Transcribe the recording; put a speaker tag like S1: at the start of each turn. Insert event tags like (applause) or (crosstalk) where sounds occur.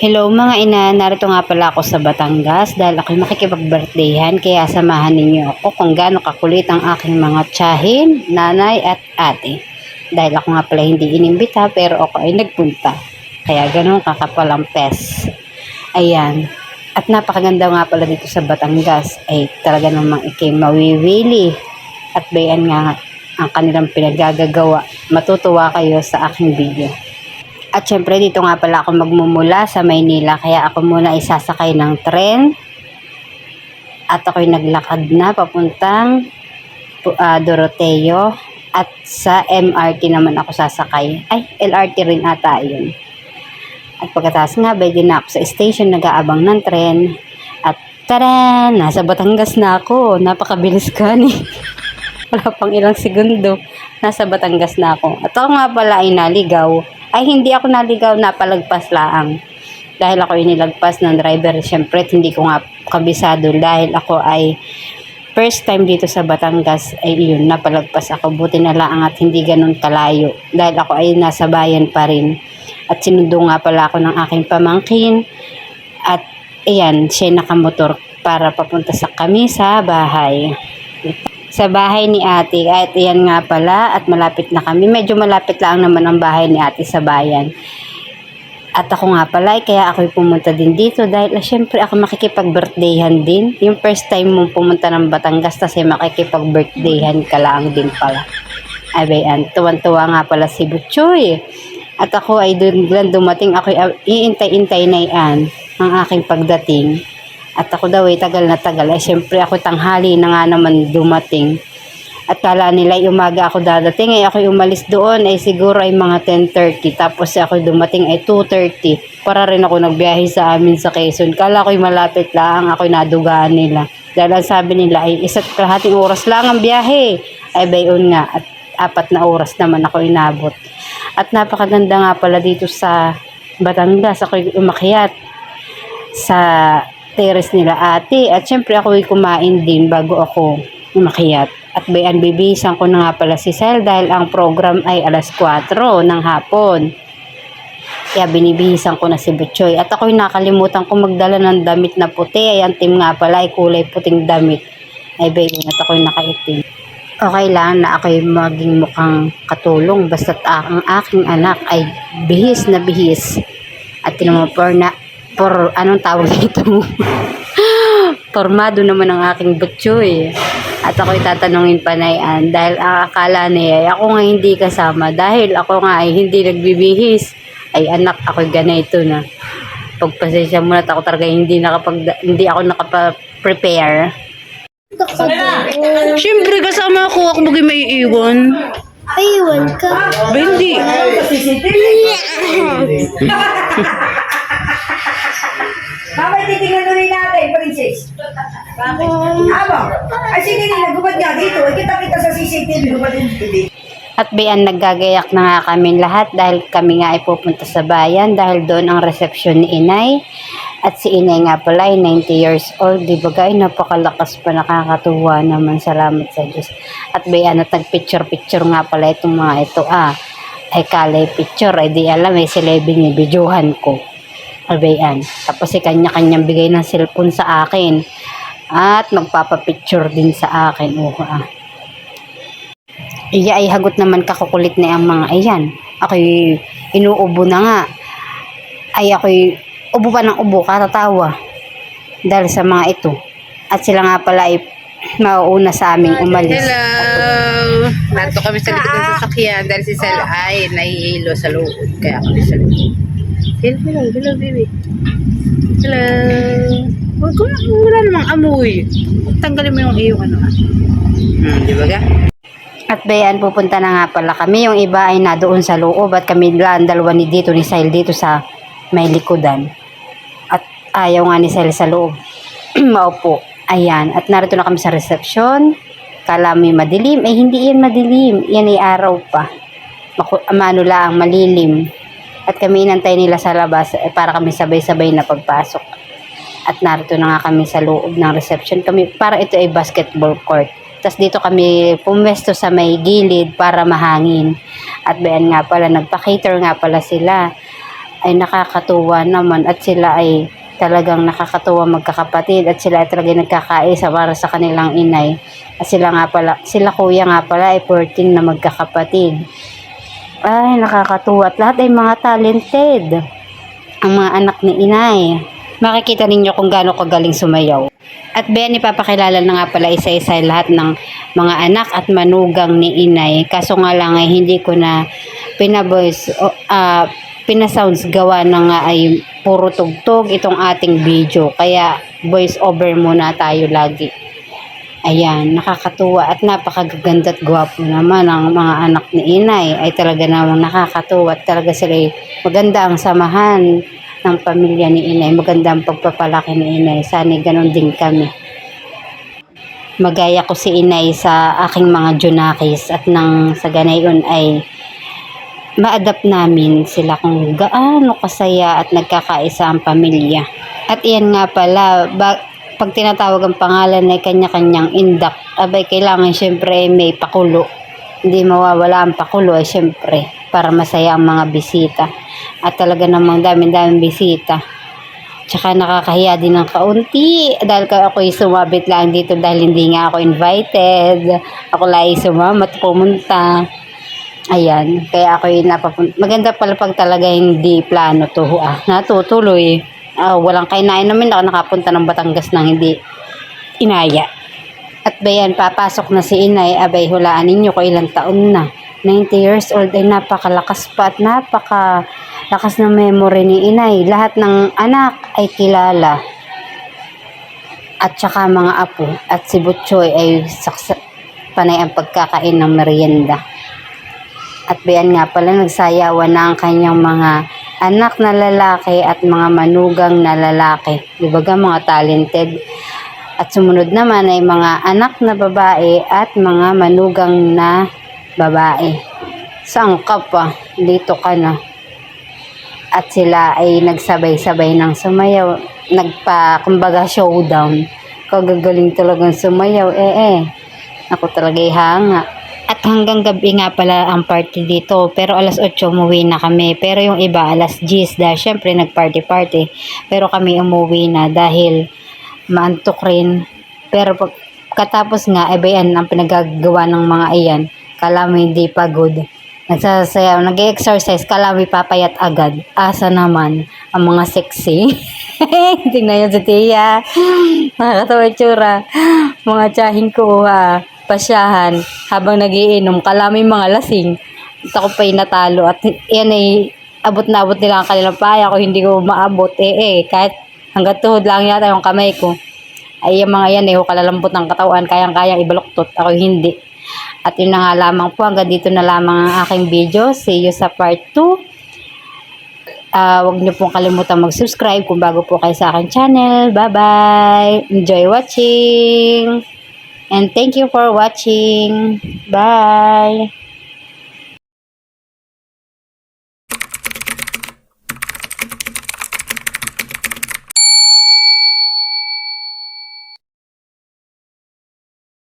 S1: Hello mga ina, narito nga pala ako sa Batangas dahil ako'y makikipag-birthdayhan kaya samahan ninyo ako kung gaano kakulit ang aking mga tiyahin, nanay at ate. Dahil ako nga pala hindi inimbita pero ako ay nagpunta. Kaya ganun kakapalang pes. Ayan. At napakaganda nga pala dito sa Batangas ay talaga namang ikay mawiwili. At bayan nga ang kanilang pinagagagawa. Matutuwa kayo sa aking video. At syempre dito nga pala ako magmumula sa Maynila kaya ako muna isasakay ng tren. At ako'y naglakad na papuntang uh, Doroteo at sa MRT naman ako sasakay. Ay, LRT rin ata yun. At pagkatapos nga, pwede na ako sa station nag-aabang ng tren. At tada! Nasa Batangas na ako. Napakabilis ka ni. (laughs) Wala pang ilang segundo. Nasa Batangas na ako. At ako nga pala ay naligaw ay hindi ako naligaw na palagpas laang. Dahil ako inilagpas ng driver, syempre hindi ko nga kabisado dahil ako ay first time dito sa Batangas ay yun, napalagpas ako. Buti na lang at hindi ganun kalayo dahil ako ay nasa bayan pa rin. At sinundo nga pala ako ng aking pamangkin at ayan, siya nakamotor para papunta sa kami sa bahay sa bahay ni ate. Kahit iyan nga pala at malapit na kami. Medyo malapit lang naman ang bahay ni ate sa bayan. At ako nga pala, eh, kaya ako'y pumunta din dito dahil ah, syempre ako makikipag-birthdayhan din. Yung first time mong pumunta ng Batangas kasi makikipag-birthdayhan ka lang din pala. Ay bayan, tuwan-tuwa nga pala si Butchoy. At ako ay doon dumating, ako'y uh, iintay-intay na yan ang aking pagdating. At ako daw ay tagal na tagal. Ay syempre ako tanghali na nga naman dumating. At kala nila ay umaga ako dadating. Ay ako umalis doon ay siguro ay mga 10.30. Tapos ako dumating ay 2.30. Para rin ako nagbiyahe sa amin sa Quezon. Kala ko'y malapit lang. Ako nadugaan nila. Dahil ang sabi nila ay isa't kalahating oras lang ang biyahe. Ay bayon nga. At apat na oras naman ako inabot. At napakaganda nga pala dito sa Batangas. Ako umakyat sa teres nila ate. At syempre ako ay kumain din bago ako umakyat. At bayan bibisan ko na nga pala si Sel dahil ang program ay alas 4 ng hapon. Kaya binibihisan ko na si Butchoy. At ako'y nakalimutan ko magdala ng damit na puti. Ay ang team nga pala ay kulay puting damit. Ay bayan at ako'y nakaitim. Okay lang na ako'y maging mukhang katulong. Basta't ang aking anak ay bihis na bihis. At tinumapor por anong tawag dito formado (laughs) naman ang aking butchoy at ako'y tatanungin pa na yan dahil ang akala niya ay ako nga hindi kasama dahil ako nga ay hindi nagbibihis ay anak ako'y ganito na pagpasensya mo na ako talaga hindi nakapag hindi ako nakapa-prepare Siyempre, kasama ako. Ako bagay may iwan.
S2: Aywan ka.
S1: Ba, hindi. (laughs)
S3: Mamay titingnan ulit natin, princess. Aba, ay sige nila, gubad nga dito. Ay kita-kita sa CCTV, gubad din dito.
S1: At bayan naggagayak na nga kami lahat dahil kami nga ay pupunta sa bayan dahil doon ang resepsyon ni Inay. At si Inay nga pala ay 90 years old. Di ba guys, napakalakas pa nakakatuwa naman. Salamat sa Diyos. At bayan at nagpicture-picture nga pala itong mga ito. Ah, ay kalay picture. Ay di alam, may silebin ni videohan ko. Albayan. Tapos si kanya-kanyang bigay ng cellphone sa akin. At magpapapicture din sa akin. Oh, ah. Iya ay hagot naman kakukulit na ang mga ayan. Ako'y inuubo na nga. Ay ako'y ubo pa ng ubo, katatawa. Dahil sa mga ito. At sila nga pala ay mauuna sa aming umalis.
S4: Hello! Narito kami sa likod ng sasakyan dahil si Sel ay nahihilo sa loob. Kaya kami sa likod. Hello, hello, hello, baby. Hello. Wag ko wala namang amoy. Tanggalin mo yung iyong ano ah. Hmm, di ba ga?
S1: At bayan, pupunta na nga pala kami. Yung iba ay nadoon sa loob at kami lang dalawa ni dito ni Sile dito sa may likodan. At ayaw nga ni Sile sa loob. (clears throat) Maupo. Ayan. At narito na kami sa reception. Kala may madilim. Eh, hindi yan madilim. Yan ay araw pa. Maku- Mano lang, malilim. At kami inantay nila sa labas eh, para kami sabay-sabay na pagpasok. At narito na nga kami sa loob ng reception. Kami, para ito ay basketball court. Tapos dito kami pumwesto sa may gilid para mahangin. At bayan nga pala, nagpa-cater nga pala sila. ay nakakatuwa naman at sila ay talagang nakakatuwa magkakapatid at sila ay talagang nagkakaisa para sa kanilang inay. At sila nga pala, sila kuya nga pala ay 14 na magkakapatid. Ay, nakakatuwa. At lahat ay mga talented. Ang mga anak ni inay. Makikita ninyo kung gaano kagaling sumayaw. At Ben, ipapakilala na nga pala isa-isa lahat ng mga anak at manugang ni inay. Kaso nga lang ay hindi ko na pinaboys, ah, pinasounds gawa na nga ay puro tugtog itong ating video. Kaya voice over muna tayo lagi. Ayan, nakakatuwa at napakaganda at gwapo naman ang mga anak ni inay. Ay talaga namang nakakatuwa at talaga sila ay maganda ang samahan ng pamilya ni inay. Maganda ang pagpapalaki ni inay. Sana ganon din kami. Magaya ko si inay sa aking mga junakis at nang sa ganayon ay ma-adapt namin sila kung gaano kasaya at nagkakaisa ang pamilya. At iyan nga pala, pag tinatawag ang pangalan ay kanya-kanyang indak, abay kailangan syempre may pakulo. Hindi mawawala ang pakulo ay syempre para masaya ang mga bisita. At talaga namang dami-daming bisita. Tsaka nakakahiya din ng kaunti dahil ka ako'y sumabit lang dito dahil hindi nga ako invited. Ako lang ay sumamat pumunta. Ayan, kaya ako'y napapunta. Maganda pala pag talaga hindi plano to. Ah, natutuloy. Ah, walang kainain namin ako nakapunta ng Batangas nang hindi inaya. At bayan, papasok na si inay, abay hulaan ninyo ko ilang taon na. 90 years old ay napakalakas pa at napakalakas ng memory ni inay. Lahat ng anak ay kilala. At saka mga apo. At si Butchoy ay saksa, panay ang pagkakain ng merienda. At bayan nga pala, nagsayawan na ang kanyang mga anak na lalaki at mga manugang na lalaki. Di ba ga, mga talented? At sumunod naman ay mga anak na babae at mga manugang na babae. Saan ka pa? Dito ka na. At sila ay nagsabay-sabay ng sumayaw. Nagpa, kumbaga, showdown. Kagagaling talagang sumayaw. Eh, eh. Ako talaga hanga. At hanggang gabi nga pala ang party dito. Pero alas 8 umuwi na kami. Pero yung iba alas 10 dahil syempre nag-party-party. Pero kami umuwi na dahil maantok rin. Pero katapos nga, eh ba yan ang pinagagawa ng mga iyan. Kala mo hindi pagod. Nagsasayaw, nag-exercise, kala mo papayat agad. Asa naman ang mga sexy. (laughs) Tingnan yun si Tia. Nakakatawa tsura. Mga tsahin ko. Pasyahan. Habang nagiinom, kala mo yung mga lasing. At ako pa yung natalo. At yan ay abot na abot nila ang kanilang paya. Ako hindi ko maabot. Eh, eh. Kahit hanggang tuhod lang yata yung kamay ko. Ay, yung mga yan eh, kalalambot ng katawan, kayang-kayang ibaluktot. Ako hindi. At yun na nga lamang po, hanggang dito na lamang ang aking video. See you sa part 2. Ah, huwag niyo pong kalimutan mag-subscribe kung bago po kayo sa aking channel. Bye-bye! Enjoy watching! And thank you for watching. Bye!